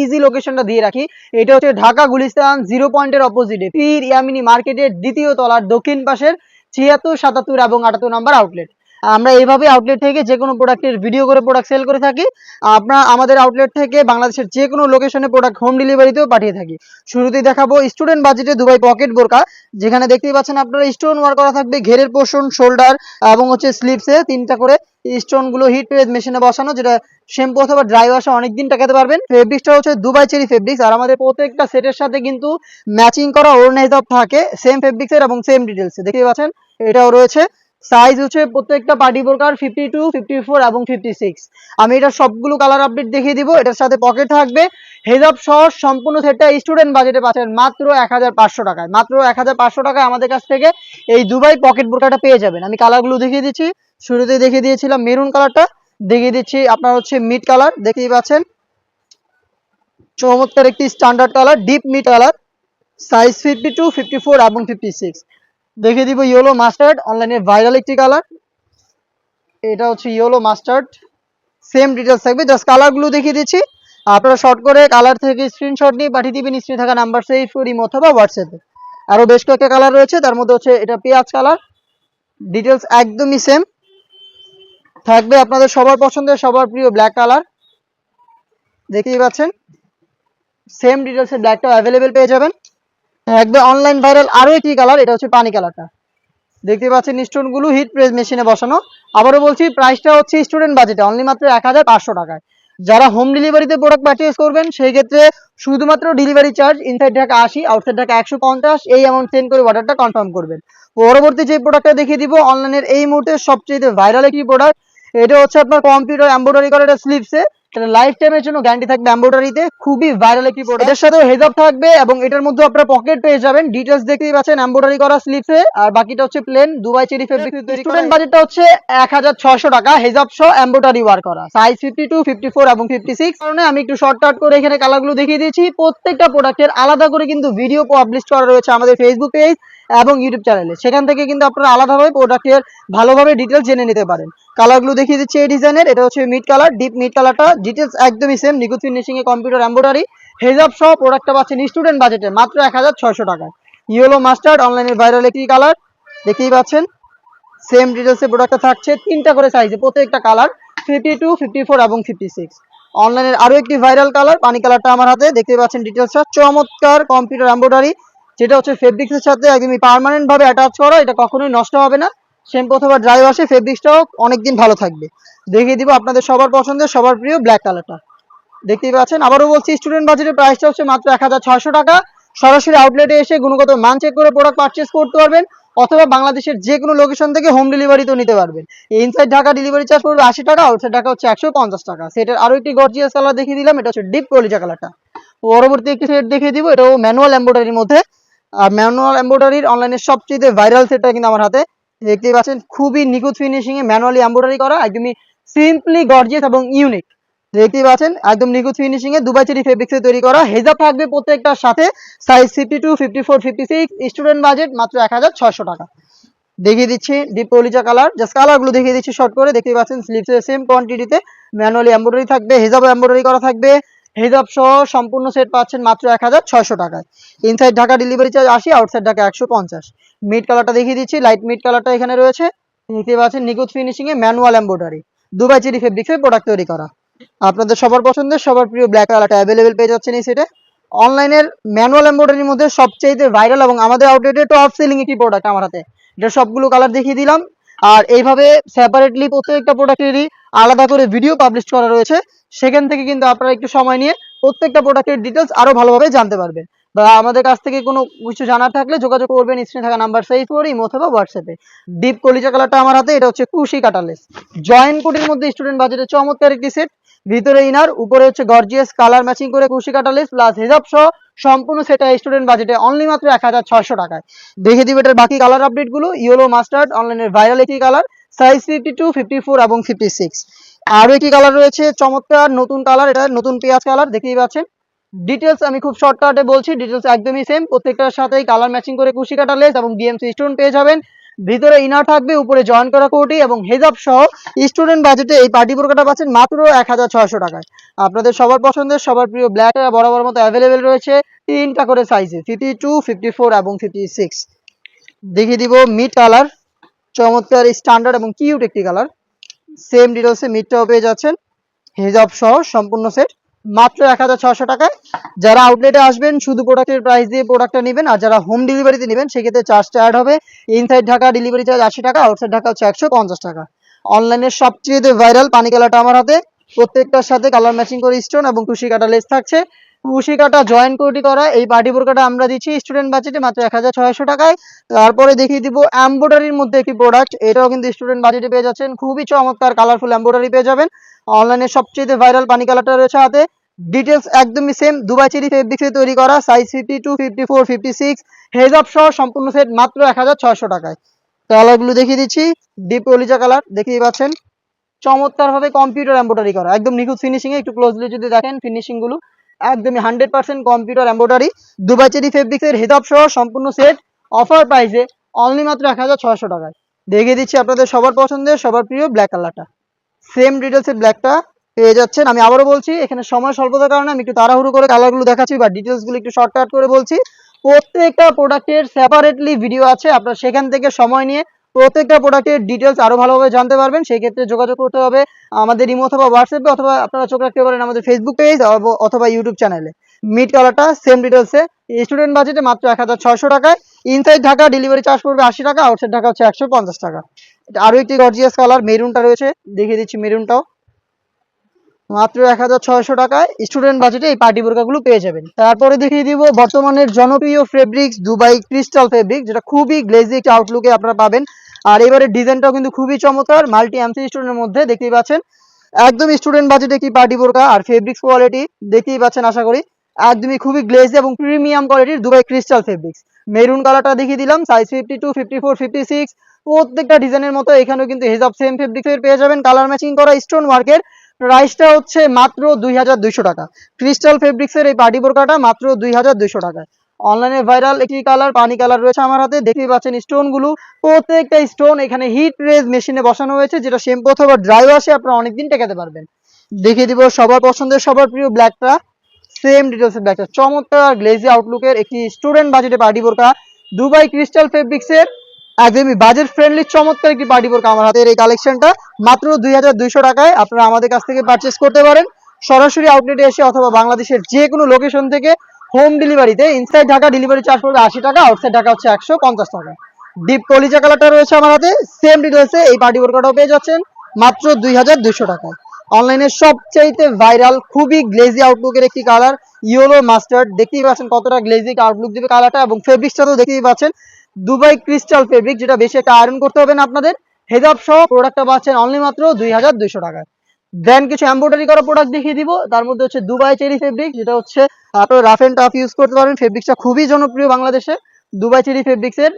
Easy লোকেশনটা দিয়ে রাখি। এটা হচ্ছে ঢাকা গুলিস্তান জিরো পয়েন্টের অপোজিটে পীর ইয়ামিনী মার্কেটের দ্বিতীয় তলার দক্ষিণ পাশের ছিয়াত্তর, সাতাত্তর এবং আটাত্তর নাম্বার আউটলেট আমরা এইভাবে আউটলেট থেকে যে কোনো প্রোডাক্টের ভিডিও করে প্রোডাক্ট সেল করে থাকি। আপনার আমাদের আউটলেট থেকে বাংলাদেশের যে কোনো লোকেশনে প্রোডাক্ট হোম ডেলিভারিতেও পাঠিয়ে থাকি। শুরুতেই দেখাবো স্টুডেন্ট বাজেটে দুবাই পকেট বোরকা। যেখানে দেখতেই পাচ্ছেন আপনারা স্টোন ওয়ার করা থাকবে, ঘেরের পোর্শন শোল্ডার এবং হচ্ছে স্লিপসে তিনটা করে স্টোনগুলো হিট প্রেস মেশিনে বসানো, যেটা শ্যাম্পু অথবা ড্রাই ওয়াশে অনেকদিন টাকাতে পারবেন। ফেব্রিক্সটা হচ্ছে দুবাই চেরি ফেব্রিক্স আর আমাদের প্রত্যেকটা সেটের সাথে কিন্তু ম্যাচিং করা ওড়না হিসাব থাকে সেম ফেব্রিক্সের এবং সেম ডিটেলসে দেখতেই পাচ্ছেন? এটাও রয়েছে। সাইজ হচ্ছে প্রত্যেকটা পার্টি বোরকার ফিফটি টু ফিফটি ফোর এবং ফিফটি সিক্স আমি এটা সবগুলো কালার আপডেট দেখিয়ে দিব, এটার সাথে পকেট থাকবে। হেজাব সহ সম্পূর্ণ সেটটা স্টুডেন্ট বাজেটে পাচ্ছেন মাত্র এক হাজার পাঁচশো টাকায়। মাত্র এক হাজার পাঁচশো টাকায় আমাদের কাছ থেকে এই দুবাই পকেট বোরকাটা পেয়ে যাবেন। আমি কালারগুলো দেখিয়ে দিচ্ছি। শুরুতে দেখিয়ে দিয়েছিলাম মেরুন কালারটা। দেখিয়ে দিচ্ছি, আপনার হচ্ছে মিড কালার, দেখতেই পাচ্ছেন। চমৎকার একটি standard colour deep mid colour. Size fifty two fifty four এবং ফিফটি সিক্স দেখে দিব ইয়েলো মাস্টার্ড অনলাইনে ভাইরাল একটি কালার। এটা হচ্ছে ইয়েলো মাস্টার্ড সেম ডিটেলস থাকবে জাস্ট কালারগুলো দেখিয়ে দিচ্ছি। আপনারা শর্ট করে কালার থেকে স্ক্রিনশট নিয়ে পাঠিয়ে দিবেন স্ক্রিনে থাকা নাম্বার সেভ করি অথবা হোয়াটসঅ্যাপে আরও বেশ কয়েকটা কালার রয়েছে, তার মধ্যে হচ্ছে এটা পেঁয়াজ কালার। ডিটেলস একদমই সেম থাকবে আপনাদের সবার পছন্দের, সবার প্রিয় ব্ল্যাক কালার দেখতেই পাচ্ছেন? সেম ডিটেলসের ব্ল্যাকটাও অ্যাভেলেবেল পেয়ে যাবেন। একদম অনলাইন ভাইরাল আরও একটি কালার এটা হচ্ছে পানি কালারটা দেখতে পাচ্ছেন স্টোনগুলো হিট প্রেস মেশিনে বসানো। আবারও বলছি প্রাইসটা হচ্ছে স্টুডেন্ট বাজেটে অনলি মাত্র এক হাজার পাঁচশো টাকায়। যারা হোম ডেলিভারিতে প্রোডাক্ট পারচেস করবেন, সেই ক্ষেত্রে শুধুমাত্র ডেলিভারি চার্জ ইনসাইড ঢাকা আশি আউটসাইড ঢাকা একশো পঞ্চাশ, এই অ্যামাউন্ট সেন্ড করে অর্ডারটা কনফার্ম করবেন। পরবর্তী যে প্রোডাক্টটা দেখিয়ে দিব অনলাইনের এই মুহূর্তে সবচেয়ে ভাইরাল একটি প্রোডাক্ট এটা হচ্ছে আপনার কম্পিউটার এমব্রয়ডারি করা এটা স্লিপসে এটা লাইফ টাইমের জন্য গ্যারান্টি থাকবে এমব্রয়ডারিতে খুবই ভাইরাল একটি প্রোডাক্টের সাথে হেজাব থাকবে এবং এটার মধ্যে আপনারা পকেট পেয়ে যাবেন। ডিটেলস দেখতেই পাচ্ছেন এমব্রয়ডারি করা স্লিপসে আর বাকিটা হচ্ছে plain Dubai cherry fabric student বাজেটটা হচ্ছে এক হাজার ছশো টাকা। হেজাব সহ এমব্রয়ডারি ওয়ার করা। Size fifty two fifty four এবং ফিফটি সিক্স কারণে আমি একটু শর্ট কাট করে এখানে কালারগুলো দেখিয়ে দিয়েছি। প্রত্যেকটা প্রোডাক্টের আলাদা করে কিন্তু ভিডিও পাবলিশ করা রয়েছে আমাদের ফেসবুক পেজ এবং ইউটিউব চ্যানেলে সেখান থেকে কিন্তু আপনারা আলাদাভাবে প্রোডাক্টের ভালোভাবে ডিটেলস জেনে নিতে পারেন। কালারগুলো দেখিয়ে দিচ্ছি এই ডিজাইনের এটা হচ্ছে মিড কালার ডিপ মিড কালারটা ডিটেলস একদমই সেম নিখুঁত ফিনিশিং এ কম্পিউটার এম্ব্রয়ডারি হেজাব সহ প্রোডাক্টটা পাচ্ছেন স্টুডেন্ট বাজেটে মাত্র এক হাজার ছয়শো টাকায়। ইয়েলো মাস্টার্ড অনলাইনের ভাইরাল একটি কালার দেখতেই পাচ্ছেন সেম ডিটেলসে প্রোডাক্টটা থাকছে, তিনটা করে সাইজে প্রত্যেকটা colour fifty two fifty four এবং ফিফটি সিক্স অনলাইনের আরও একটি ভাইরাল কালার পানি কালারটা আমার হাতে দেখতে পাচ্ছেন ডিটেলসটা চমৎকার কম্পিউটার এম্ব্রয়ডারি যেটা হচ্ছে ফেব্রিক্সের সাথে একদমই পার্মানেন্ট ভাবে অ্যাটাচ করা, এটা কখনোই নষ্ট হবে না। শ্যাম্পু অথবা ড্রাই ওয়াশে ফেব্রিক্সটাও অনেকদিন ভালো থাকবে। দেখিয়ে দিব আপনাদের সবার পছন্দের, সবার প্রিয় ব্ল্যাক কালারটা দেখতেই পাচ্ছেন, আবারও বলছি স্টুডেন্ট বাজেটের প্রাইসটা হচ্ছে মাত্র এক হাজার ছয়শো টাকা। সরাসরি আউটলেটে এসে গুণগত মান চেক করে প্রোডাক্ট পারচেস করতে পারবেন, অথবা বাংলাদেশের যে কোনো লোকেশন থেকে হোম ডেলিভারিতেও নিতে পারবেন। ইনসাইড ঢাকা ডেলিভারি চার্জ পড়বে আশি টাকা আউটসাইড ঢাকা হচ্ছে একশো পঞ্চাশ টাকা। সেটার আরও একটি গর্জিয়াস কালার দেখিয়ে দিলাম, এটা হচ্ছে ডিপ কলিজা কালারটা পরবর্তী একটি সেট দেখিয়ে দিব, এটাও ম্যানুয়াল এম্ব্রয়ডারির মধ্যে। আর ম্যানুয়াল এম্ব্রয়ডারির অনলাইনের সবচেয়ে ভাইরাল সেটটা কিন্তু আমার হাতে দেখতেই পাচ্ছেন, খুবই নিখুঁত ফিনিশিং এ ম্যানুয়ালি এম্ব্রয়ডারি করা, একদমই সিম্পলি গর্জিয়াস এবং ইউনিক দেখতেই পাচ্ছেন, একদম নিখুঁত ফিনিশিং এ দুবাই চেরি ফেব্রিক্সে তৈরি করা, হেজাব থাকবে প্রত্যেকটার সাথে size fifty two fifty four fifty six student budget মাত্র এক হাজার ছয়শো টাকা। দেখিয়ে দিচ্ছি ডিপ কলিজা কালার জাস্ট কালারগুলো দেখিয়ে দিচ্ছি শর্ট করে, দেখতেই পাচ্ছেন স্লিপসের সেম কোয়ান্টিটিতে ম্যানুয়ালি এম্ব্রয়ডারি থাকবে হেজাব এম্ব্রয়ডারি করা থাকবে। হেজাব সহ সম্পূর্ণ সেট পাচ্ছেন মাত্র এক হাজার ছয়শো টাকায়। ইনসাইড ঢাকা ডেলিভারি চার্জ আশি আউটসাইড ঢাকা একশো পঞ্চাশ। মিড কালারটা দেখিয়ে দিচ্ছি লাইট মিড কালারটা এখানে রয়েছে। দেখতে পাচ্ছেন নিখুঁত ফিনিশিং এ ম্যানুয়াল এম্ব্রয়ডারি দুবাই চেরি ফেব্রিক্সে প্রোডাক্ট তৈরি করা। আপনাদের সবার পছন্দের, সবার প্রিয় ব্ল্যাক কালারটা অ্যাভেলেবেল পেয়ে যাচ্ছেন এই সেটে অনলাইনের ম্যানুয়াল এম্ব্রয়ডারির মধ্যে সবচেয়ে ভাইরাল এবং আমাদের আউটলেটে টপ সেলিং একটি প্রোডাক্ট আমার হাতে। এটা সবগুলো কালার দেখিয়ে দিলাম। আর এইভাবে সেপারেটলি প্রত্যেকটা প্রোডাক্টেরই আলাদা করে ভিডিও পাবলিশ করা রয়েছে। সেখান থেকে কিন্তু আপনারা একটু সময় নিয়ে প্রত্যেকটা প্রোডাক্টের ডিটেলস আরও ভালোভাবে জানতে পারবেন। বা আমাদের কাছ থেকে কোনো কিছু জানার থাকলে যোগাযোগ করবেন, স্ক্রিনে থাকা নাম্বার সেভ করে ইমো অথবা হোয়াটসঅ্যাপে ডিপ কলিজা কালারটা আমার হাতে, এটা হচ্ছে কুশি কাটালেস জয়েন্ট কোটির মধ্যে স্টুডেন্ট বাজেটে চমৎকার একটি সেট ভিতরে ইনার উপরে হচ্ছে গর্জিয়াস কালার ম্যাচিং করে কুশি কাটালেস প্লাস হেজাব সহ সম্পূর্ণ সেটা স্টুডেন্ট বাজেটে অনলি মাত্র এক হাজার ছয়শো টাকায়। দেখে দিবে এটার বাকি কালার আপডেটগুলো ইয়েলো মাস্টার্ড অনলাইনের ভাইরাল একটি colour size fifty two fifty four এবং ফিফটি সিক্স আরও একটি কালার রয়েছে, চমৎকার নতুন কালার এটা নতুন পেঁয়াজ কালার দেখতেই পাচ্ছেন। ডিটেলস আমি খুব শর্টকাটে বলছি ডিটেলস একদমই সেম প্রত্যেকটার সাথেই কালার ম্যাচিং করে কুশি কাটা লেস এবং ডিএমসি স্টোন পেয়ে যাবেন। ভিতরে ইনার থাকবে, উপরে জয়েন করা কোটি এবং হেজাব সহ স্টুডেন্ট বাজেটে এই পার্টি বোরকাটা পাচ্ছেন মাত্র এক হাজার ছয়শো টাকায়। আপনাদের সবার পছন্দের, সবার প্রিয় ব্ল্যাক বরাবর মতো অ্যাভেলেবেল রয়েছে তিনটা করে সাইজে ফিফটি টু ফিফটি ফোর এবং ফিফটি সিক্স দেখিয়ে দিব মিড কালার চমৎকার স্ট্যান্ডার্ড এবং কিউট একটি কালার সেম ডিটেলসে মিডটাও পেয়ে যাচ্ছেন। হেজাব সহ সম্পূর্ণ সেট মাত্র এক হাজার ছশো টাকায় যারা আউটলেটে আসবেন, শুধু প্রোডাক্টের প্রাইস দিয়ে প্রোডাক্টটা নেবেন, আর যারা হোম ডেলিভারিতে নেবেন, সেক্ষেত্রে চার্জটা অ্যাড হবে। ইনসাইড ঢাকা ডেলিভারি চার্জ আশি টাকা আউটসাইড ঢাকা হচ্ছে একশো পঞ্চাশ টাকা। অনলাইনের সবচেয়ে ভাইরাল পানি কালারটা আমার হাতে। প্রত্যেকটার সাথে কালার ম্যাচিং করে স্টোন এবং কুশি কাটা লেস থাকছে। কুশি কাটা জয়েন কোটি করা এই পার্টি বোরকাটা আমরা দিচ্ছি স্টুডেন্ট বাজেটে মাত্র এক হাজার ছয়শো টাকায়। তারপরে দেখিয়ে দিব এম্ব্রয়ডারির মধ্যে একটি প্রোডাক্ট এটাও কিন্তু স্টুডেন্ট বাজেটে পেয়ে যাচ্ছেন। খুবই চমৎকার কালারফুল এম্ব্রয়ডারি পেয়ে যাবেন। অনলাইনে সবচেয়ে ভাইরাল পানি কালারটা রয়েছে হাতে। ডিটেলস একদমই সেম দুবাই চেরি ফেব্রিক্সে তৈরি করা size fifty two fifty four fifty six হেজাব সহ সম্পূর্ণ সেট মাত্র এক হাজার ছয়শো টাকায়। কালারগুলো দেখিয়ে দিচ্ছি ডিপ অলিজা কালার দেখিয়ে পাচ্ছেন। চমৎকার ভাবে কম্পিউটার এম্ব্রয়ডারি করা, একদম নিখুঁত ফিনিশিং এ, একটু ক্লোজলি যদি দেখেন ফিনিশিংগুলো। একদমই hundred percent computer embroidery Dubai cherry ফেব্রিক্সের হেজাব সহ সম্পূর্ণ সেট অফার প্রাইসে অনলি মাত্র এক হাজার ছয়শো টাকায়। দেখিয়ে দিচ্ছি আপনাদের সবার পছন্দের, সবার প্রিয় ব্ল্যাক কালারটা সেম ডিটেলসের ব্ল্যাকটা পেয়ে যাচ্ছেন। আমি আবারও বলছি, এখানে সময় স্বল্পতার কারণে আমি একটু তাড়াহুড়ো করে কালারগুলো দেখাচ্ছি বা ডিটেলসগুলো একটু শর্টকাট করে বলছি। প্রত্যেকটা প্রোডাক্টের সেপারেটলি ভিডিও আছে। আপনারা সেখান থেকে সময় নিয়ে প্রত্যেকটা প্রোডাক্টের ডিটেলস আরও ভালোভাবে জানতে পারবেন। সেই ক্ষেত্রে যোগাযোগ করতে হবে আমাদের ইমো অথবা হোয়াটসঅ্যাপে অথবা আপনারা চোখ রাখতে পারেন আমাদের ফেসবুক পেজ অথবা ইউটিউব চ্যানেলে মিড কালারটা সেম ডিটেলসে স্টুডেন্ট বাজেটে মাত্র এক হাজার ছয়শো টাকায়। ইনসাইড ঢাকা ডেলিভারি চার্জ পড়বে আশি টাকা আউটসাইড ঢাকা হচ্ছে একশো পঞ্চাশ টাকা। এটা আরও একটি গর্জিয়াস কালার মেরুনটা রয়েছে। দেখিয়ে দিচ্ছি মেরুনটাও মাত্র এক হাজার ছয়শো টাকায় স্টুডেন্ট বাজেটে এই পার্টি বোরকাগুলো পেয়ে যাবেন। তারপরে দেখিয়ে দিব বর্তমানের জনপ্রিয় ফেব্রিক্স দুবাই ক্রিস্টাল ফেব্রিক যেটা খুবই গ্লেজি একটি আউটলুকে আপনারা পাবেন। আর এবারে ডিজাইনটাও কিন্তু খুবই চমৎকার মাল্টি এমসি স্টুডেন্টের মধ্যে দেখতেই পাচ্ছেন। একদম স্টুডেন্ট বাজেটে একটি পার্টি বোরকা আর ফেব্রিক্স কোয়ালিটি দেখতেই পাচ্ছেন আশা করি। একদমই খুবই গ্লেজি এবং প্রিমিয়াম কোয়ালিটির দুবাই ক্রিস্টাল ফেব্রিক্স মেরুন কালারটা দেখিয়ে দিলাম size fifty two fifty four fifty six প্রত্যেকটা ডিজাইনের মতো এখানেও কিন্তু হেজাব সেম ফেব্রিক্সের পেয়ে যাবেন। কালার ম্যাচিং করা স্টোন ওয়ার্কের প্রাইসটা হচ্ছে মাত্র দুই হাজার দুইশো টাকা। ক্রিস্টাল ফেব্রিক্সের এই পার্টি বোরকাটা মাত্র দুই টাকায়। অনলাইনে ভাইরাল একটি কালার পানি কালার রয়েছে আমার হাতে। দেখতেই পাচ্ছেন স্টোনগুলো। প্রত্যেকটা স্টোন এখানে হিট রেজ মেশিনে বসানো হয়েছে, যেটা শ্যাম্পু অথবা ড্রাই ওয়াশে আপনারা অনেকদিন টেকাতে পারবেন। দেখিয়ে দিব সবার পছন্দের, সবার প্রিয় ব্ল্যাকটা সেম ডিটেলসের ব্ল্যাকটা চমৎকার গ্লেজি আউটলুকের একটি স্টুডেন্ট বাজেটে পার্টি বোরকা দুবাই ক্রিস্টাল ফেব্রিক্সের একদমই বাজেট ফ্রেন্ডলি চমৎকার একটি পার্টি বোরকা আমার হাতের এই কালেকশনটা মাত্র দুই হাজার দুইশো টাকায় আপনারা আমাদের কাছ থেকে পারচেস করতে পারেন। সরাসরি আউটলেটে এসে অথবা বাংলাদেশের যে কোনো লোকেশন থেকে হোম ডেলিভারিতে ইনসাইড ঢাকা ডেলিভারি চার্জ পড়বে আশি টাকা আউটসাইড ঢাকা হচ্ছে একশো পঞ্চাশ টাকা। ডিপ কলিজা কালারটা রয়েছে আমার হাতে সেম ডিটেলসে এই পার্টি বোরকাটাও পেয়ে যাচ্ছেন, মাত্র দুই হাজার দুইশো টাকায়। অনলাইনে সবচাইতে ভাইরাল খুবই গ্লেজি আউটলুকের একটি কালার ইয়েলো মাস্টার্ড দেখতেই পাচ্ছেন কতটা গ্লেজি আউটলুক দিবে কালারটা এবং ফেব্রিক্সটা তো দেখতেই পাচ্ছেন। দুবাই ক্রিস্টাল ফেব্রিক যেটা বেশি একটা আয়রন করতে হবে না আপনাদের। হেজাব সহ প্রোডাক্টটা পাচ্ছেন অনলি মাত্র দুই হাজার দুইশো টাকায়। দেন কিছু এমব্রয়ডারি করা প্রোডাক্ট দেখিয়ে দিব। তার মধ্যে হচ্ছে দুবাই চেরি ফেব্রিক যেটা হচ্ছে আপনারা রাফ এন্ড টাফ ইউজ করতে পারবেন ফেব্রিক্সটা খুবই জনপ্রিয় বাংলাদেশে। দুবাই চেরি ফেব্রিক্স এর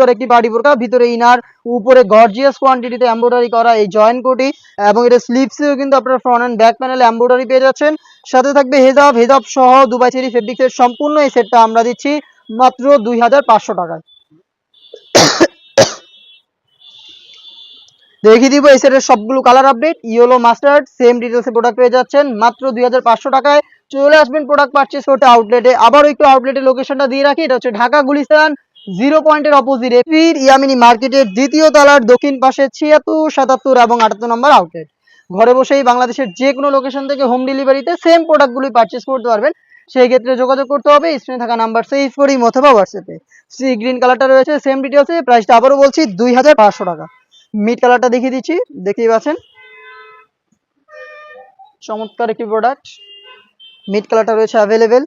করা একটি পার্টি বোরকা। ভিতরে ইনার উপরে গর্জিয়াস কোয়ান্টিটিতে এমব্রয়ডারি করা এই জয়েন্ট কোটি। এবং এটা স্লিভসেও কিন্তু আপনারা ফ্রন্ট এন্ড ব্যাক প্যানেলে এমব্রয়ডারি পেয়ে যাচ্ছেন। সাথে থাকবে হেজাব। হেজাব সহ দুবাই চেরি ফেব্রিক্স এর সম্পূর্ণ এই সেটটা আমরা দিচ্ছি মাত্র দুই হাজার পাঁচশো টাকায়। দেখিয়ে দিব এই সেটের সবগুলো colour update yellow mustard same ডিটেলসে প্রোডাক্ট পেয়ে যাচ্ছেন, মাত্র দুই হাজার পাঁচশো টাকায়। চলে আসবেন প্রোডাক্ট পারচেস করতে আউটলেটে আবারও একটু আউটলেটের লোকেশনটা দিয়ে রাখি, এটা হচ্ছে ঢাকা গুলিস্তান জিরো পয়েন্টের অপোজিটে ফির ইয়ামিনী মার্কেটের দ্বিতীয় তলার দক্ষিণ পাশে ছিয়াত্তর, সাতাত্তর এবং আটাত্তর নম্বর আউটলেট ঘরে বসেই বাংলাদেশের যে কোনো লোকেশন থেকে হোম ডেলিভারিতে সেম প্রোডাক্টগুলি পারচেস করতে পারবেন। সেই ক্ষেত্রে যোগাযোগ করতে হবে স্ক্রিনে থাকা নাম্বার সেভ করি অথবা হোয়াটসঅ্যাপে সি গ্রিন কালারটা রয়েছে সেম ডিটেলসে প্রাইসটা আবারও বলছি, দুই হাজার পাঁচশো টাকা। মিড কালারটা দেখিয়ে দিচ্ছি, দেখতেই পাচ্ছেন? চমৎকার একটি প্রোডাক্ট মিড কালারটা রয়েছে available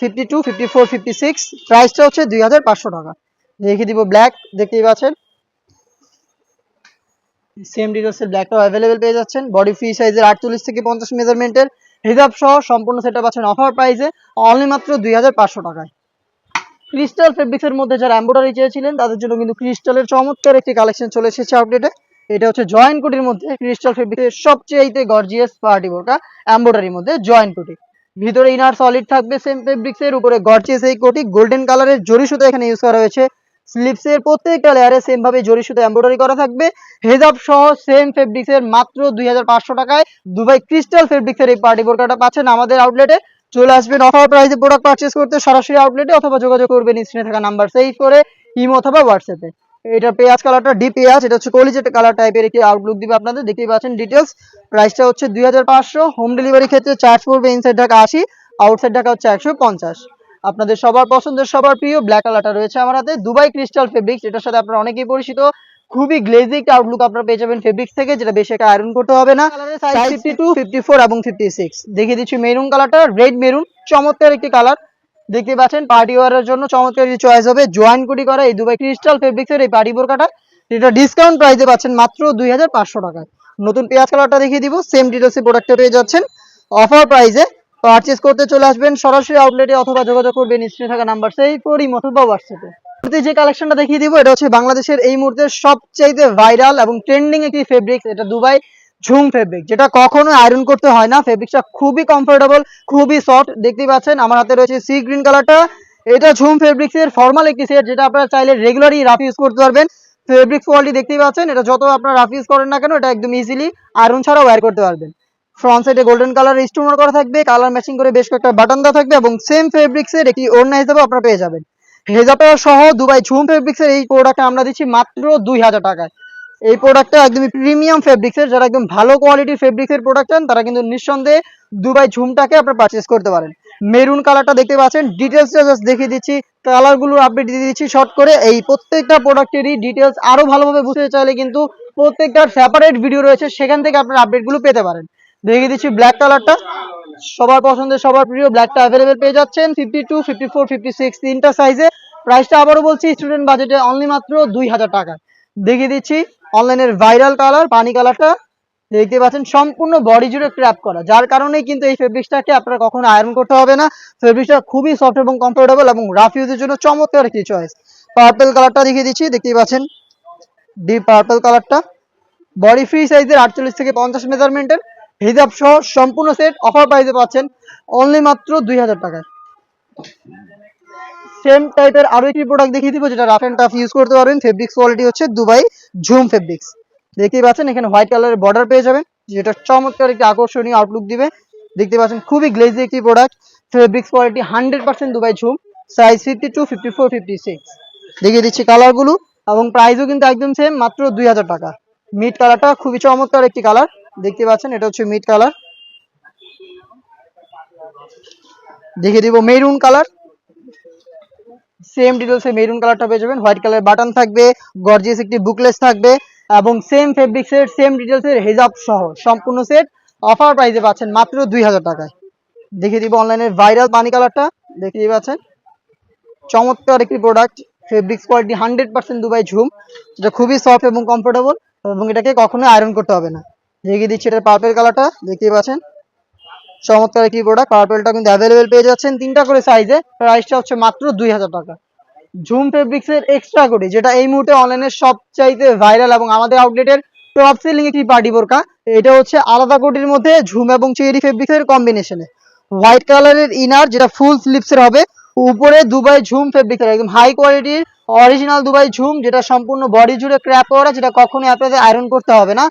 fifty two fifty four fifty six প্রাইসটা হচ্ছে দুই হাজার পাঁচশো টাকা। দেখিয়ে দিব ব্ল্যাক দেখতেই পাচ্ছেন? সেম ডিটেলসের ব্ল্যাকটাও অ্যাভেলেবেল পেয়ে যাচ্ছেন। বডি ফ্রি সাইজের আটচল্লিশ থেকে পঞ্চাশ মেজারমেন্টের হিসাব সহ সম্পূর্ণ সেটা পাচ্ছেন অফার প্রাইসে অনলি মাত্র দুই হাজার পাঁচশো টাকায়। ক্রিস্টাল ফেব্রিক্সের মধ্যে যারা এম্ব্রয়ডারি চেয়েছিলেন, তাদের জন্য কিন্তু ক্রিস্টালের চমৎকার একটি কালেকশন চলে এসেছে আপডেটে এটা হচ্ছে জয়েন্ট কোটির মধ্যে ক্রিস্টাল ফেব্রিক্সের সবচেয়ে গর্জিয়াস পার্টি বোরকা এম্ব্রয়ডারির মধ্যে জয়েন্ট কোটি ভিতরে ইনার সলিড থাকবে সেম ফেব্রিক্সের উপরে গর্জিয়াস এই কোটি গোল্ডেন কালারের জরি সুতো এখানে ইউজ করা হয়েছে। স্লিপস এর প্রত্যেকটা লেয়ারে সেম ভাবে জরি সুতো এমব্রয়ডারি করা থাকবে। হেজাব সহ সেম ফেব্রিক্স এর মাত্র দুই হাজার পাঁচশো টাকায় দুবাই ক্রিস্টাল ফেব্রিক্স এর এই পার্টি বোরকাটা পাচ্ছেন আমাদের আউটলেটে চলে আসবেন অফার প্রাইসে প্রোডাক্ট পারচেস করতে সরাসরি আউটলেটে অথবা যোগাযোগ করবেন স্ক্রিনে থাকা নাম্বার সেভ করে ইমো অথবা হোয়াটসঅ্যাপে এটা পেঁয়াজ কালারটা ডিপ পেঁয়াজ, এটা হচ্ছে কলিজেট কালার টাইপের একটি আউটলুক দিবে আপনাদের। দেখতেই পাচ্ছেন ডিটেলস প্রাইসটা হচ্ছে দুই হাজার পাঁচশো। হোম ডেলিভারি ক্ষেত্রে চার্জ পড়বে ইনসাইড ঢাকা আশি আউটসাইড ঢাকা হচ্ছে একশো পঞ্চাশ। আপনাদের সবার পছন্দের, সবার প্রিয় ব্ল্যাক কালারটা রয়েছে আমার হাতে। দুবাই ক্রিস্টাল ফেব্রিক্স এটার সাথে আপনারা অনেকেই পরিচিত। খুবই গ্লেজি একটা আউটলুক আপনারা পেয়ে যাবেন ফেব্রিক্স থেকে যেটা বেশি একটা আয়রন করতে হবে না। Size fifty two fifty four এবং ফিফটি সিক্স দেখিয়ে দিচ্ছি মেরুন কালারটা রেড মেরুন চমৎকার একটি কালার দেখতে পাচ্ছেন পার্টি ওয়ারের জন্য চমৎকার একটি চয়েস হবে। জয়েন কোটি করা এই দুবাই ক্রিস্টাল ফেব্রিক্স এর এই পার্টি বোরকাটা এটা ডিসকাউন্ট প্রাইসে পাচ্ছেন মাত্র দুই হাজার পাঁচশো টাকায়। নতুন পেঁয়াজ কালারটা দেখিয়ে দিব সেম ডিটেলসে প্রোডাক্টটা পেয়ে যাচ্ছেন। অফার প্রাইসে পারচেস করতে চলে আসবেন সরাসরি আউটলেটে অথবা যোগাযোগ করবেন স্ক্রিনে থাকা নাম্বার সেই করি অথবা হোয়াটসঅ্যাপে যে কালেকশনটা দেখিয়ে দিব, এটা হচ্ছে বাংলাদেশের এই মুহূর্তে সবচাইতে ভাইরাল এবং ট্রেন্ডিং একটি ফেব্রিক্স এটা দুবাই ঝুম ফেব্রিক যেটা কখনো আয়রন করতে হয় না। ফেব্রিকটা খুবই কমফোর্টেবল খুবই সফট দেখতেই পাচ্ছেন। আমার হাতে রয়েছে সি গ্রিন কালারটা এটা ঝুম ফেব্রিক্স এর ফর্মাল একটি সেট যেটা আপনারা চাইলে রেগুলারই রাফ ইউজ করতে পারবেন। ফেব্রিক কোয়ালিটি দেখতেই পাচ্ছেন, এটা যত আপনারা রাফ ইউজ করেন না কেন, এটা একদম ইজিলি আয়রন ছাড়াও ওয়্যার করতে পারবেন। ফ্রন্ট সাইডে গোল্ডেন কালার স্টোনার করা থাকবে কালার ম্যাচিং করে বেশ কয়েকটা বাটন দেওয়া থাকবে এবং সেম ফেব্রিক্স এর একটি ওড়না হিসেবে আপনারা পেয়ে যাবেন। হেজাপা সহ দুবাই ঝুম ফেব্রিক্স এর এই প্রোডাক্টটা আমরা দিচ্ছি মাত্র দুই হাজার টাকায়। এই প্রোডাক্টটা একদমই প্রিমিয়াম ফেব্রিক্স এর, যারা একদম ভালো কোয়ালিটির ফেব্রিক্স এর প্রোডাক্ট চান, তারা কিন্তু নিঃসন্দেহে দুবাই ঝুমটাকে আপনারা পারচেস করতে পারেন। মেরুন কালারটা দেখতে পাচ্ছেন ডিটেলসটা জাস্ট দেখিয়ে দিচ্ছি কালারগুলোর আপডেট দিয়ে দিচ্ছি শর্ট করে। এই প্রত্যেকটা প্রোডাক্টেরই ডিটেলস আরও ভালোভাবে বুঝতে চাইলে কিন্তু প্রত্যেকটার সেপারেট ভিডিও রয়েছে, সেখান থেকে আপনারা আপডেটগুলো পেতে পারেন। দেখিয়ে দিচ্ছি ব্ল্যাক কালারটা সবার পছন্দের, সবার প্রিয় ব্ল্যাকটা অ্যাভেলেবেল পেয়ে যাচ্ছেন। Fifty two fifty four fifty six তিনটা সাইজে প্রাইসটা আবারও বলছি স্টুডেন্ট বাজেটে অনলি মাত্র দুই হাজার টাকা। দেখিয়ে দিচ্ছি অনলাইনের ভাইরাল কালার পানি কালারটা দেখতে পাচ্ছেন, সম্পূর্ণ বডি জুড়ে ক্র্যাপ করা। যার কারণে কিন্তু এই ফেব্রিক্সটাকে আপনারা কখনো আয়রন করতে হবে না। ফেব্রিক্সটা খুবই সফট এবং কমফোর্টেবল এবং রাফ ইউজের জন্য চমৎকার একটি চয়েস পার্পল কালারটা দেখিয়ে দিচ্ছি, দেখতেই পাচ্ছেন। ডিপ পার্পল কালারটা বডি ফ্রি সাইজের আটচল্লিশ থেকে পঞ্চাশ মেজারমেন্টের হিজাব সহ সম্পূর্ণ সেট অফার প্রাইসে পাচ্ছেন অনলি মাত্র দুই হাজার টাকায়। সেম টাইপের আরও একটি প্রোডাক্ট দেখিয়ে দিব, যেটা রাফ এন্ড টাফ ইউজ করতে পারবেন। ফেব্রিক্স কোয়ালিটি হচ্ছে দুবাই ঝুম ফেব্রিক্স দেখতেই পাচ্ছেন, এখানে হোয়াইট কালারের বর্ডার পেয়ে যাবেন, যেটা চমৎকার একটি আকর্ষণীয় আউটলুক দিবে। দেখতে পাচ্ছেন, খুবই গ্লেজি একটি product fabrics quality hundred percent Dubai ঝুম size fifty two fifty four fifty six দেখিয়ে দিচ্ছি কালারগুলো এবং প্রাইসও কিন্তু একদম সেম মাত্র দুই হাজার টাকা। মিড কালারটা খুবই চমৎকার একটি কালার দেখতে পাচ্ছেন, এটা হচ্ছে মিড কালার দেখিয়ে দিব মেরুন কালার সেম ডিটেলসে মেরুন কালারটা পেয়ে যাবেন। হোয়াইট কালার বাটন থাকবে গর্জিয়াস একটি বুকলেস থাকবে এবং সেম ফেব্রিক্সের সেম ডিটেলসের হেজাব সহ সম্পূর্ণ সেট অফার প্রাইসে পাচ্ছেন মাত্র দুই হাজার টাকায়। দেখিয়ে দিব অনলাইনের ভাইরাল পানি কালারটা দেখে দেখিয়ে পাচ্ছেন, চমৎকার একটি product fabrics quality hundred percent Dubai ঝুম। যেটা খুবই সফট এবং কমফোর্টেবল এবং এটাকে কখনো আয়রন করতে হবে না। দেখিয়ে দিচ্ছি এটার পার্পেল কালারটা দেখতেই পাচ্ছেন। চমৎকার একটি প্রোডাক্ট পার্পেলটা কিন্তু অ্যাভেলেবেল পেয়ে যাচ্ছেন। তিনটা করে সাইজে প্রাইসটা হচ্ছে মাত্র দুই হাজার টাকা। ঝুম ফেব্রিক্স এর এক্সট্রা কোটি যেটা এই মুহূর্তে অনলাইনে সবচাইতে ভাইরাল এবং আমাদের আউটলেটের টপ সেলিং একটি পার্টি বোরকা। এটা হচ্ছে আলাদা কোটির মধ্যে ঝুম এবং চেরি ফেব্রিক্স এর কম্বিনেশনে হোয়াইট কালারের ইনার যেটা ফুল স্লিপস এর হবে উপরে দুবাই ঝুম ফেব্রিক্স এর একদম হাই কোয়ালিটির অরিজিনাল দুবাই ঝুম, যেটা সম্পূর্ণ বডি জুড়ে ক্র্যাপ করা, যেটা কখনোই আপনাদের আয়রন করতে হবে না।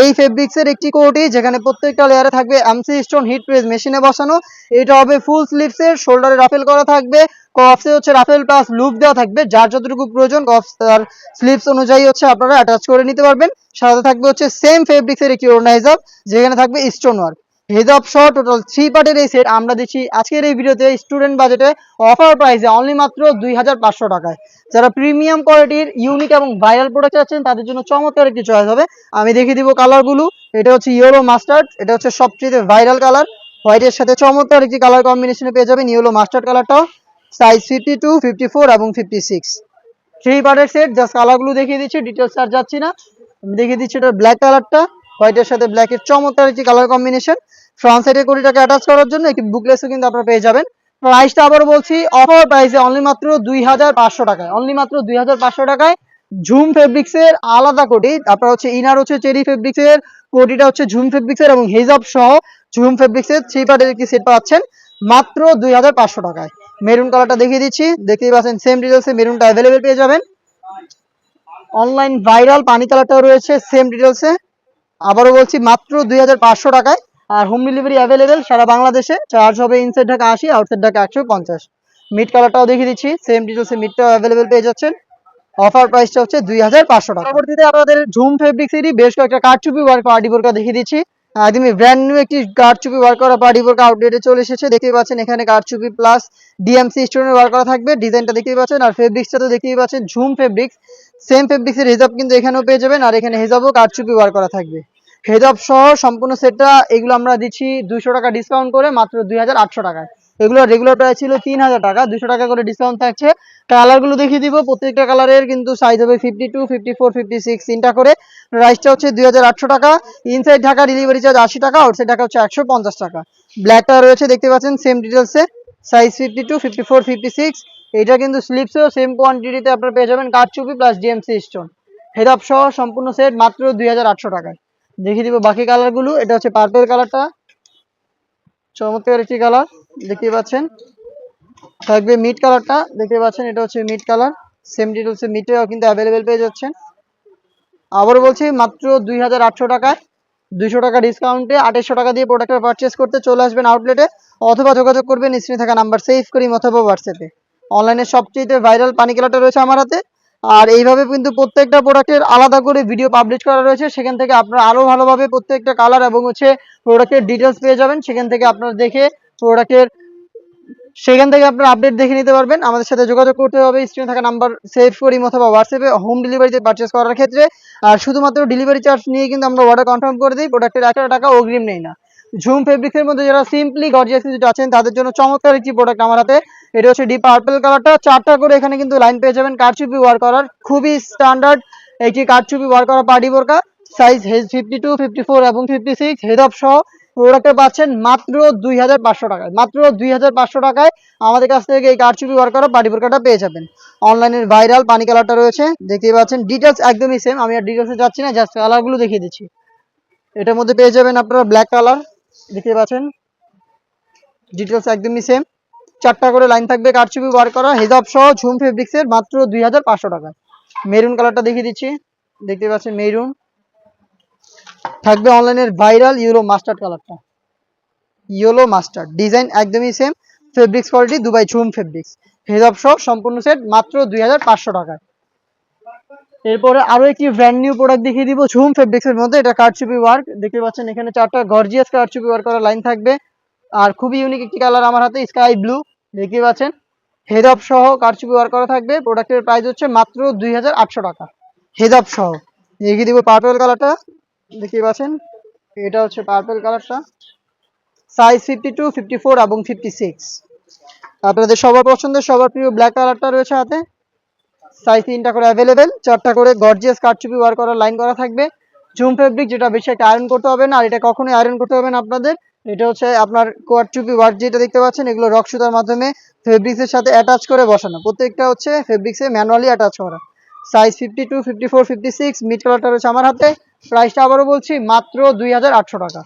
এই ফেব্রিক্স এর একটি কোটি যেখানে প্রত্যেকটা লেয়ারে থাকবে এমসি স্টোন হিট প্রেস মেশিনে বসানো। এটা হবে ফুল স্লিভস এর শোল্ডারে রাফেল করা থাকবে। কফসে হচ্ছে রাফেল প্লাস লুপ দেওয়া থাকবে, যার যতটুকু প্রয়োজন কফস আর স্লিভস অনুযায়ী হচ্ছে আপনারা অ্যাটাচ করে নিতে পারবেন। সাথে থাকবে হচ্ছে সেম ফেব্রিক্স এর একটি হিসাব যেখানে থাকবে স্টোন ওয়ার্ক হেজাব সহ টোটাল থ্রি পার্টের এই সেট আমরা দিচ্ছি আজকের এই ভিডিওতে স্টুডেন্ট বাজেটে অফার প্রাইসে অনলি মাত্র দুই হাজার পাঁচশো টাকায়। যারা প্রিমিয়াম কোয়ালিটির ইউনিক এবং ভাইরাল প্রোডাক্ট চাচ্ছেন, তাদের জন্য চমৎকার একটি চয়েস হবে। আমি দেখিয়ে দিব কালারগুলো এটা হচ্ছে ইয়েলো মাস্টার্ড এটা হচ্ছে সবচেয়ে ভাইরাল কালার হোয়াইটের সাথে চমৎকার একটি কালার কম্বিনেশনে পেয়ে যাবেন ইয়েলো মাস্টার্ড কালারটাও size fifty two fifty four এবং ফিফটি সিক্স থ্রি পার্টের সেট জাস্ট কালারগুলো দেখিয়ে দিচ্ছি ডিটেলস আর যাচ্ছি না। আমি দেখিয়ে দিচ্ছি এটা ব্ল্যাক কালারটা হোয়াইটের সাথে ব্ল্যাকের চমৎকার একটি কালার কম্বিনেশন ফ্রন্ট সাইডে কোটিটাকে অ্যাটাচ করার জন্য একটি বুকলেসও কিন্তু আপনারা পেয়ে যাবেন। প্রাইসটা আবার বলছি অফার প্রাইসে অনলি মাত্র দুই হাজার পাঁচশো টাকায়। অনলি মাত্র দুই হাজার পাঁচশো টাকায় ঝুম ফেব্রিক্স এর আলাদা কোটি। আপনার হচ্ছে ইনার হচ্ছে চেরি ফেব্রিক্স এর, কোটিটা হচ্ছে ঝুম ফেব্রিক্স এর এবং হেজাব সহ ঝুম ফেব্রিক্স এর থ্রি পার্টের একটি সেট পাচ্ছেন মাত্র দুই হাজার পাঁচশো টাকায়। মেরুন কালারটা দেখিয়ে দিচ্ছি। দেখতেই পাচ্ছেন সেম ডিটেলসে মেরুনটা অ্যাভেলেবেল পেয়ে যাবেন। অনলাইন ভাইরাল পানি কালারটাও রয়েছে সেম ডিটেলসে আবারও বলছি মাত্র দুই হাজার পাঁচশো টাকায়, আর হোম ডেলিভারি অ্যাভেলেবেল সারা বাংলাদেশে। চার্জ হবে ইনসাইড ঢাকা আশি আউটসাইড ঢাকা একশো পঞ্চাশ। মিড কালারটাও দেখিয়ে দিচ্ছি সেম ডিটেলসে মিডটাও অ্যাভেলেবেল পেয়ে যাচ্ছেন। অফার প্রাইসটা হচ্ছে দুই হাজার পাঁচশো টাকা। পরবর্তীতে আপনাদের ঝুম ফেব্রিক্সেরই বেশ কয়েকটা কারচুপি ওয়ার্ক পার্টি বোরকা দেখিয়ে দিচ্ছি। একদমই ব্র্যান্ড নিউ একটি কারচুপি ওয়ার্ক করা পার্টি বোরকা আউটলেটে চলে এসেছে, দেখতেই পাচ্ছেন এখানে কারচুপি প্লাস ডিএমসি স্টোনের ওয়ার্ক করা থাকবে। ডিজাইনটা দেখতেই পাচ্ছেন, আর ফেব্রিক্সটা তো দেখতেই পাচ্ছেন ঝুম ফেব্রিক্স সেম ফেব্রিক্সের হেজাব কিন্তু এখানেও পেয়ে যাবেন, আর এখানে হেজাবও কারচুপি ওয়ার্ক করা থাকবে। হেজাব সহ সম্পূর্ণ সেটটা এগুলো আমরা দিচ্ছি দুশো টাকা ডিসকাউন্ট করে, মাত্র দুই হাজার আটশো টাকায়। এগুলো রেগুলার প্রাইস ছিল তিন হাজার টাকা দুশো টাকা করে ডিসকাউন্ট থাকছে। কালারগুলো দেখিয়ে দিব, প্রত্যেকটা কালারের কিন্তু সাইজ হবে fifty two fifty four fifty six তিনটা করে। প্রাইসটা হচ্ছে দুই হাজার আটশো টাকা। ইনসাইড ঢাকা ডেলিভারি চার্জ আশি টাকা আউটসাইড ঢাকা হচ্ছে একশো পঞ্চাশ টাকা। ব্ল্যাকটা রয়েছে, দেখতে পাচ্ছেন সেম ডিটেলসে size fifty two fifty four fifty six এটা কিন্তু স্লিপসেও সেম কোয়ান্টিটিতে আপনারা পেয়ে যাবেন কাঠচুপি প্লাস ডিএমসি স্টোন হেদাপ সহ সম্পূর্ণ সেট মাত্র দুই হাজার আটশো টাকায়। দেখিয়ে দিব বাকি কালারগুলো এটা হচ্ছে পার্পেল কালারটা চমৎকার একটি কালার দেখতে পাচ্ছেন। থাকবে মিড কালারটা দেখতে পাচ্ছেন, এটা হচ্ছে মিড কালার সেম ডিটেলসে মিটেও কিন্তু অ্যাভেলেবেল পেয়ে যাচ্ছেন। আবারও বলছি, মাত্র দুই হাজার আটশো টাকায়। দুইশো টাকা ডিসকাউন্টে আঠাশশো টাকা দিয়ে প্রোডাক্টটা পারচেস করতে চলে আসবেন আউটলেটে অথবা যোগাযোগ করবেন স্ক্রিনে থাকা নাম্বার সেভ করি অথবা হোয়াটসঅ্যাপে অনলাইনে সবচেয়ে ভাইরাল পানি কালারটা রয়েছে আমার হাতে। আর এইভাবে কিন্তু প্রত্যেকটা প্রোডাক্টের আলাদা করে ভিডিও পাবলিশ করা রয়েছে। সেখান থেকে আপনারা আরও ভালোভাবে প্রত্যেকটা কালার এবং হচ্ছে প্রোডাক্টের ডিটেলস পেয়ে যাবেন। সেখান থেকে আপনারা দেখে প্রোডাক্টের সেখান থেকে আপনারা আপডেট দেখে নিতে পারবেন। আমাদের সাথে যোগাযোগ করতে হবে। স্ক্রিনে থাকা নাম্বার সেভ করি অথবা হোয়াটসঅ্যাপে হোম ডেলিভারিতে পারচেস করার ক্ষেত্রে। আর শুধুমাত্র ডেলিভারি চার্জ নিয়ে কিন্তু আমরা অর্ডার কনফার্ম করে দিই। প্রোডাক্টের একটা টাকা অগ্রিম নেই না। ঝুম ফেব্রিক্সের মধ্যে যারা সিম্পলি গর্জিয়াস কিছু আছেন, তাদের জন্য চমৎকার একটি প্রোডাক্ট আমার হাতে। এটা হচ্ছে ডিপ পার্পল কালারটা চারটা করে এখানে কিন্তু লাইন পেয়ে যাবেন কারচুপি ওয়ার করার। খুবই স্ট্যান্ডার্ড একটি কারচুপি ওয়ার করা পার্টি বোরকা। সাইজ হেজ ফিফটি টু ফিফটি ফোর এবং ফিফটি সিক্স হেড অফ সহ প্রোডাক্টটা পাচ্ছেন মাত্র দুই হাজার পাঁচশো টাকায়। মাত্র দুই হাজার পাঁচশো টাকায় আমাদের কাছ থেকে এই কারচুপি ওয়ার করা পার্টি বোরকাটা পেয়ে যাবেন। অনলাইনের ভাইরাল পানি কালারটা রয়েছে। দেখতেই পাচ্ছেন ডিটেলস একদমই সেম আমি আর ডিটেলসে যাচ্ছি না জাস্ট কালারগুলো দেখিয়ে দিচ্ছি। এটার মধ্যে পেয়ে যাবেন আপনারা ব্ল্যাক কালার দেখতে পাচ্ছেন? ডিটেলস একদমই সেম চারটা করে লাইন থাকবে, কারচুপি বার করা, হেজাব সহ ঝুম ফেব্রিক্সের মাত্র দুই হাজার পাঁচশো টাকা। মেরুন কালারটা দেখিয়ে দিচ্ছি। দেখতে পাচ্ছেন মেরুন থাকবে অনলাইনের ভাইরাল ইউরো মাস্টার্ড কালারটা ইয়েলো মাস্টার্ড ডিজাইন একদমই সেম ফেব্রিক্স কোয়ালিটি দুবাই ঝুম ফেব্রিক্স হেজাব সহ সম্পূর্ণ সেট মাত্র দুই হাজার পাঁচশো টাকায়। এরপরে আরও একটি ব্র্যান্ড নিউ প্রোডাক্ট দেখিয়ে দিব ঝুম ফেব্রিক্স এর মধ্যে। এটা কারচুপি ওয়ার্ক দেখতে পাচ্ছেন এখানে চারটা গর্জিয়াস কারচুপি ওয়ার্ক করা লাইন থাকবে। আর খুবই ইউনিক একটি কালার আমার হাতে স্কাই ব্লু দেখতে পাচ্ছেন। হেড সহ কারচুপি ওয়ার্ক করা থাকবে। প্রোডাক্টের প্রাইস হচ্ছে মাত্র দুই হাজার আটশো টাকা। হেড সহ। দেখিয়ে দিব পার্পল কালারটা দেখতে পাচ্ছেন, এটা হচ্ছে পার্পল কালারটা size fifty two fifty four এবং ফিফটি সিক্স আপনাদের সবার পছন্দের, সবার প্রিয় ব্ল্যাক কালারটা রয়েছে হাতে। সাইজ তিনটা করে অ্যাভেলেবেল চারটা করে গর্জিয়াস কারচুপি ওয়ার করা লাইন করা থাকবে। জুম ফেব্রিক যেটা বেশি একটা আয়রন করতে হবে না, আর এটা কখনোই আয়রন করতে হবে না আপনাদের। এটা হচ্ছে আপনার কোয়ারচুপি ওয়ার্ক যেটা দেখতে পাচ্ছেন, এগুলো রক সুতার মাধ্যমে ফেব্রিক্সের সাথে অ্যাটাচ করে বসানো। প্রত্যেকটা হচ্ছে ফেব্রিক্সে ম্যানুয়ালি অ্যাটাচ করা। Size fifty two fifty four fifty six mid কালারটা রয়েছে আমার হাতে। প্রাইসটা আবারও বলছি, মাত্র দুই হাজার আটশো টাকা।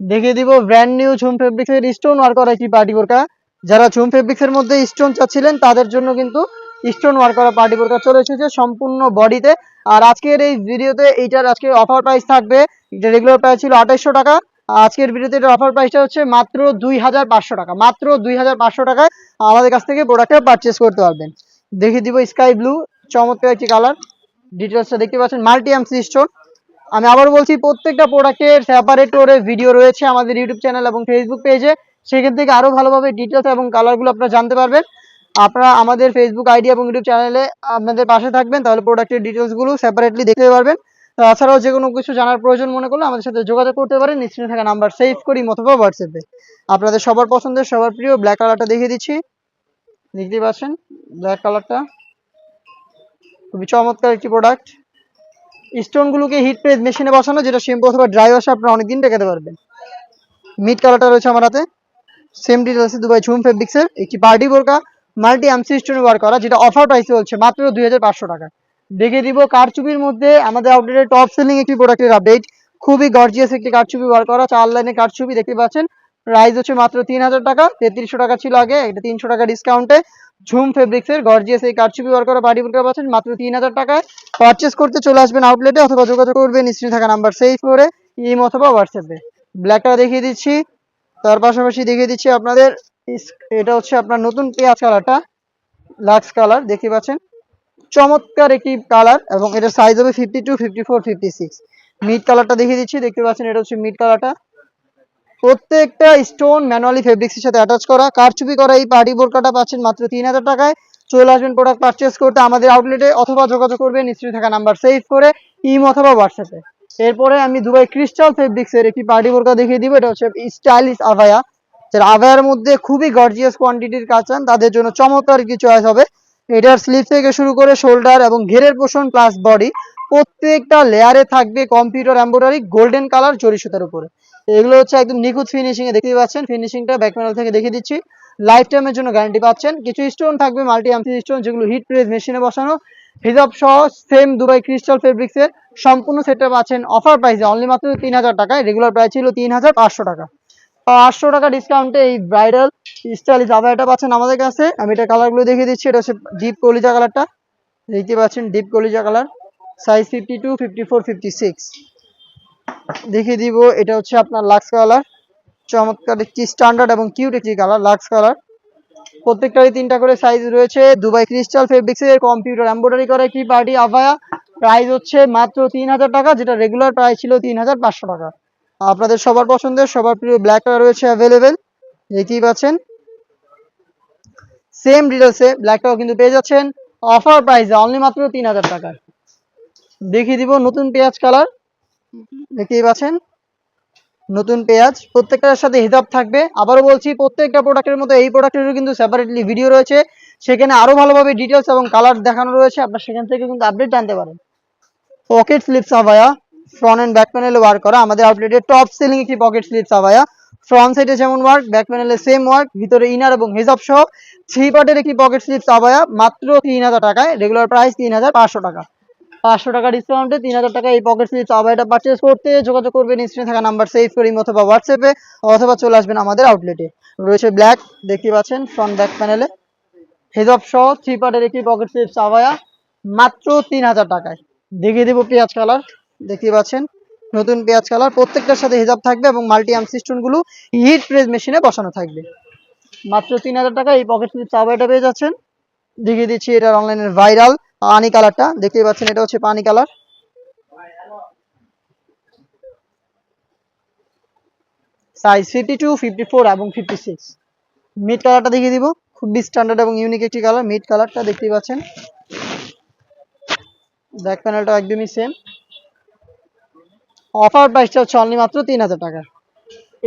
দেখিয়ে দিব ব্র্যান্ড নিউ ঝুম ফেব্রিক্সের স্টোন ওয়ার্ক করা একটি পার্টি বোরকা যারা ঝুম ফেব্রিক্সের মধ্যে স্টোন চাচ্ছিলেন, তাদের জন্য কিন্তু স্টোন ওয়ার্ক করা পার্টি বোরকা চলে এসেছে সম্পূর্ণ বডিতে আর আজকের এই ভিডিওতে এইটার আজকে অফার প্রাইস থাকবে এটা রেগুলার প্রাইস ছিল আঠাইশশো টাকা। আজকের ভিডিওতে এটার অফার প্রাইসটা হচ্ছে মাত্র দুই হাজার পাঁচশো টাকা। মাত্র দুই হাজার পাঁচশো টাকায় আমাদের কাছ থেকে প্রোডাক্টটা পারচেস করতে পারবেন। দেখিয়ে দিব স্কাই ব্লু চমৎকার একটি কালার ডিটেলসটা দেখতে পাচ্ছেন মাল্টি স্টোন আমি আবার বলছি, প্রত্যেকটা প্রোডাক্টের সেপারেট করে ভিডিও রয়েছে আমাদের ইউটিউব চ্যানেল এবং ফেসবুক পেজে সেখান থেকে আরও ভালোভাবে ডিটেলস এবং কালারগুলো আপনারা জানতে পারবেন। আপনারা আমাদের ফেসবুক আইডি এবং ইউটিউব চ্যানেলে আপনাদের পাশে থাকবেন, তাহলে প্রোডাক্টের ডিটেলসগুলো সেপারেটলি দেখতে পারবেন। তাছাড়াও যে কোনো কিছু জানার প্রয়োজন মনে করলে আমাদের সাথে যোগাযোগ করতে পারেন নিশ্চয়ই থাকা নাম্বার সেভ করি অথবা হোয়াটসঅ্যাপে আপনাদের সবার পছন্দের, সবার প্রিয় ব্ল্যাক কালারটা দেখিয়ে দিচ্ছি। দেখতেই পাচ্ছেন ব্ল্যাক কালারটা খুবই চমৎকার একটি প্রোডাক্ট স্টোনগুলোকে হিট প্রেস মেশিনে বসানো, যেটা শ্যাম্পু অথবা ড্রাই ওয়াশে আপনারা অনেকদিন রেখে পারবেন। মিড কালারটা রয়েছে আমার হাতে। সেম ডিটেলস দুবাই ঝুম ফেব্রিক্সের একটি পার্টি বোরকা মাল্টি এমসি স্টোনে ওয়ার করা, যেটা অফার প্রাইস চলছে মাত্র দুই হাজার পাঁচশো টাকা। দেখে দিব কারচুপির মধ্যে আমাদের আউটলেটের টপ সেলিং একটি প্রোডাক্টের আপডেট খুবই গর্জিয়াস একটি কারচুপি ওয়ার করা, চার লাইনে কারচুপি দেখতে পাচ্ছেন। প্রাইস হচ্ছে মাত্র তিন হাজার টাকা, তেত্রিশশো টাকা ছিল আগে, এটা তিনশো টাকা ডিসকাউন্টে ঝুম ফেব্রিক্সের গর্জিয়াস এই কারচুপি ওয়ার করা পার্টি বোরকা পাচ্ছেন, মাত্র তিন হাজার টাকায়। পারচেস করতে চলে আসবেন আউটলেটে অথবা যোগাযোগ করবেন স্ক্রিনে থাকা নাম্বার সেভ করে, ইম অথবা হোয়াটসঅ্যাপে ব্ল্যাকটা দেখিয়ে দিচ্ছি, তার পাশাপাশি দেখিয়ে দিচ্ছি আপনাদের এটা হচ্ছে আপনার নতুন পেঁয়াজ কালারটা, লাক্স কালার, দেখতে পাচ্ছেন? চমৎকার একটি কালার এবং এটার সাইজ হবে fifty two fifty four fifty six mid কালারটা দেখিয়ে দিচ্ছি, দেখতে পাচ্ছেন, এটা হচ্ছে মিড কালারটা। প্রত্যেকটা স্টোন ম্যানুয়ালি ফেব্রিক্সের সাথে অ্যাটাচ করা, কারচুপি করা এই পার্টি বোরকাটা পাচ্ছেন মাত্র তিন হাজার টাকায়। চলে আসবেন প্রোডাক্ট পারচেস করতে আমাদের আউটলেটে অথবা যোগাযোগ করবেন স্ক্রিনে থাকা নাম্বার সেভ করে, ইম অথবা হোয়াটসঅ্যাপে এরপরে আমি দুবাই ক্রিস্টাল ফেব্রিক্সের একটি পার্টি বোরকা দেখিয়ে দিব, এটা হচ্ছে স্টাইলিশ আভায়া যারা আভায়ার মধ্যে খুবই গর্জিয়াস কোয়ান্টিটির কাজ চান, তাদের জন্য চমৎকার কিছু চয়েস হবে। এটার স্লিভ থেকে শুরু করে শোল্ডার এবং ঘেরের পোষণ প্লাস বডি প্রত্যেকটা লেয়ারে থাকবে কম্পিউটার এম্ব্রয়ডারি গোল্ডেন কালার জরি সুতার উপরে। এগুলো হচ্ছে একদম নিখুঁত ফিনিশিং এ দেখতে পাচ্ছেন। ফিনিশিংটা ব্যাক প্যানেল থেকে দেখিয়ে দিচ্ছি। লাইফ টাইমের জন্য গ্যারান্টি পাচ্ছেন। কিছু স্টোন থাকবে মাল্টি আমসি স্টোন যেগুলো হিট প্রেস মেশিনে বসানো। হিজাব সহ সেম দুবাই ক্রিস্টাল ফেব্রিক্স এর সম্পূর্ণ সেটটা পাচ্ছেন। অফার প্রাইসে অনলি মাত্র তিন হাজার টাকায়। রেগুলার প্রাইস ছিল তিন হাজার পাঁচশো টাকা। পাঁচশো টাকা ডিসকাউন্টে এই ব্রাইডাল স্টাইলিশ আবায়াটা পাচ্ছেন আমাদের কাছে। আমি এটা কালারগুলো দেখিয়ে দিচ্ছি, এটা হচ্ছে ডিপ কলিজা কালারটা দেখতে পাচ্ছেন ডিপ কলিজা colour size fifty two fifty four fifty six দেখিয়ে দিব, এটা হচ্ছে আপনার লাক্স কালার চমৎকার একটি স্ট্যান্ডার্ড এবং কিউট একটি কালার লাক্স কালার প্রত্যেকটারই তিনটা করে সাইজ রয়েছে। দুবাই ক্রিস্টাল ফেব্রিক্সের কম্পিউটার এমব্রয়ডারি করা একটি পার্টি আভায়া প্রাইস হচ্ছে মাত্র তিন হাজার টাকা, যেটা রেগুলার প্রাইস ছিল তিন হাজার পাঁচশো টাকা। আপনাদের সবার পছন্দের, সবার প্রিয় ব্ল্যাক কালার রয়েছে অ্যাভেলেবেল দেখতেই পাচ্ছেন। সেম ডিটেলসে ব্ল্যাকটাও কিন্তু পেয়ে যাচ্ছেন। অফার প্রাইসে অনলি মাত্র তিন হাজার টাকায় দেখিয়ে দিব নতুন পেঁয়াজ কালার দেখতেই পাচ্ছেন। নতুন পেঁয়াজ, প্রত্যেকটার সাথে হিজাব থাকবে। আবারও বলছি, প্রত্যেকটা প্রোডাক্টের মতো এই প্রোডাক্টেরও কিন্তু সেপারেটলি ভিডিও রয়েছে। সেখানে আরও ভালোভাবে ডিটেলস এবং কালার দেখানো রয়েছে। আপনার সেখান থেকে কিন্তু আপডেট জানতে পারেন। পকেট স্লিপস আভায়া ফ্রন্ট এন্ড ব্যাক প্যানেলে ওয়ার্ক করা। আমাদের আউটলেটে টপ সেলিং একটি পকেট স্লিপস আভায়া ফ্রন্ট সাইডে যেমন ওয়ার্ক ব্যাক প্যানেলে সেম ওয়ার্ক ভিতরে ইনার এবং হিজাব সহ থ্রি পার্টের একটি পকেট স্লিপস আভায়া মাত্র তিন হাজার টাকায়। রেগুলার প্রাইস তিন হাজার পাঁচশো টাকা। পাঁচশো টাকা ডিসকাউন্টে তিন হাজার টাকা এই পকেট স্লিপস আবাইটা পারচেস করতে যোগাযোগ করবেন স্ক্রিনে থাকা নাম্বার সেভ করি অথবা হোয়াটসঅ্যাপে অথবা চলে আসবেন আমাদের আউটলেটে রয়েছে ব্ল্যাক দেখতে পাচ্ছেন ফ্রন্ট ব্যাক প্যানেলে হেজব সহ থ্রি পার্টের একটি পকেট স্লিপস আবায়া মাত্র তিন হাজার টাকায়। দেখিয়ে দেবো পেঁয়াজ কালার দেখতে পাচ্ছেন? নতুন পেঁয়াজ কালার, প্রত্যেকটার সাথে হিজাব থাকবে এবং মাল্টি আমগুলো হিট প্রেস মেশিনে বসানো থাকবে। মাত্র তিন হাজার টাকা, এই পকেট স্লিপস আবাইটা পেয়ে যাচ্ছেন। দেখিয়ে দিচ্ছি এটার অনলাইনের ভাইরাল পানি কালারটা। দেখতেই পাচ্ছেন, এটা হচ্ছে পানি colour. Size fifty two fifty four এবং ফিফটি সিক্স মিড কালারটা দেখিয়ে দিব। খুবই স্ট্যান্ডার্ড এবং ইউনিক একটি কালার মিড কালারটা দেখতেই পাচ্ছেন। ব্যাক প্যানেলটা একদমই সেম অফার প্রাইসটা হচ্ছে অনলি মাত্র তিন হাজার টাকা।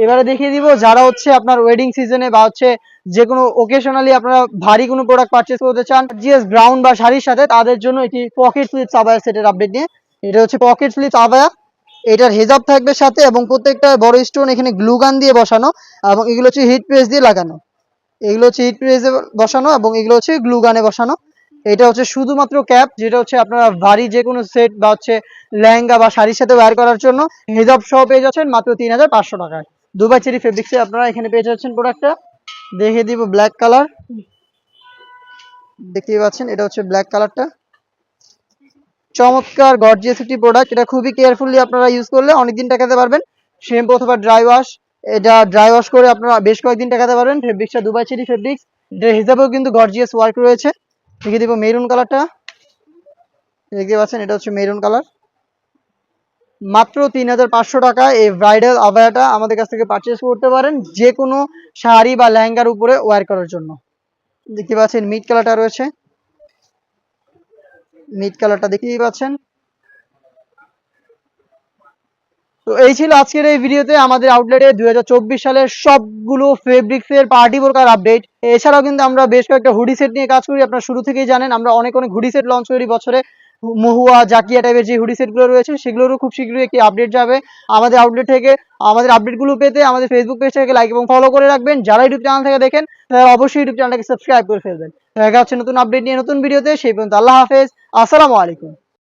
এবারে দেখিয়ে দিব যারা হচ্ছে আপনার ওয়েডিং সিজনে বা হচ্ছে যে কোনো ওকেশনালি আপনারা ভারী কোনো প্রোডাক্ট পারচেস করতে চান জিএস ব্রাউন বা শাড়ির সাথে, তাদের জন্য এটি পকেট স্লিপস আবায়া সেটের আপডেট নিয়ে। এটা হচ্ছে পকেট স্লিপস আবায়া এটার হেজাব থাকবে সাথে এবং প্রত্যেকটা বড় স্টোন এখানে গ্লুগান দিয়ে বসানো এবং এগুলো হচ্ছে হিট প্রেস দিয়ে লাগানো। এগুলো হচ্ছে হিট প্রেসে বসানো এবং এগুলো হচ্ছে গ্লুগানে বসানো। এটা হচ্ছে শুধুমাত্র ক্যাপ, যেটা হচ্ছে আপনারা ভারী যে কোনো সেট বা হচ্ছে লেহেঙ্গা বা শাড়ির সাথে ওয়্যার করার জন্য হেজাব সহ পেয়ে যাচ্ছেন মাত্র তিন হাজার পাঁচশো টাকায়। দুবাই চেরি ফেব্রিক্সে আপনারা এখানে পেয়ে যাচ্ছেন প্রোডাক্টটা দেখে দিব ব্ল্যাক কালার দেখতেই পাচ্ছেন, এটা হচ্ছে ব্ল্যাক কালারটা চমৎকার গর্জিয়াস একটি প্রোডাক্ট এটা খুবই কেয়ারফুলি আপনারা ইউজ করলে অনেকদিন টাকাতে পারবেন। শ্যাম্পু অথবা ড্রাই ওয়াশ এটা ড্রাই ওয়াশ করে আপনারা বেশ কয়েকদিন টাকাতে পারবেন। ফেব্রিক্সটা দুবাই চেরি ফেব্রিক্স হিসাবেও কিন্তু গর্জিয়াস ওয়ার্ক রয়েছে। দেখে দিব মেরুন কালারটা দেখতে পাচ্ছেন, এটা হচ্ছে মেরুন কালার মাত্র তিন হাজার পাঁচশো টাকা এই ব্রাইডাল আবায়াটা আমাদের কাছ থেকে পারচেস করতে পারেন যে কোনো শাড়ি বা লেহেঙ্গার উপরে ওয়ার করার জন্য। দেখতে পাচ্ছেন মিড কালারটা রয়েছে। মিড কালারটা দেখতেই পাচ্ছেন। তো এই ছিল আজকের এই ভিডিওতে আমাদের আউটলেটে দু হাজার চব্বিশ সালের সবগুলো ফেব্রিক্স এর পার্টি বোরকার আপডেট এছাড়াও কিন্তু আমরা বেশ কয়েকটা হুডি সেট নিয়ে কাজ করি, আপনারা শুরু থেকেই জানেন, আমরা অনেক অনেক হুডি সেট লঞ্চ করি বছরে। মহুয়া, জাকিয়া টাইপের যে হুডি সেটগুলো রয়েছে, সেগুলোরও খুব শীঘ্রই একটি আপডেট যাবে। আমাদের আউটলেট থেকে, আমাদের আপডেটগুলো পেতে আমাদের ফেসবুক পেজ থেকে লাইক এবং ফলো করে রাখবেন। যারা ইউটিউব চ্যানেল থেকে দেখেন, তারা অবশ্যই ইউটিউব চ্যানেলটাকে সাবস্ক্রাইব করে ফেলবেন। দেখা হচ্ছে নতুন আপডেট নিয়ে নতুন ভিডিওতে, সেই পর্যন্ত আল্লাহ হাফেজ। আসসালামু আলাইকুম।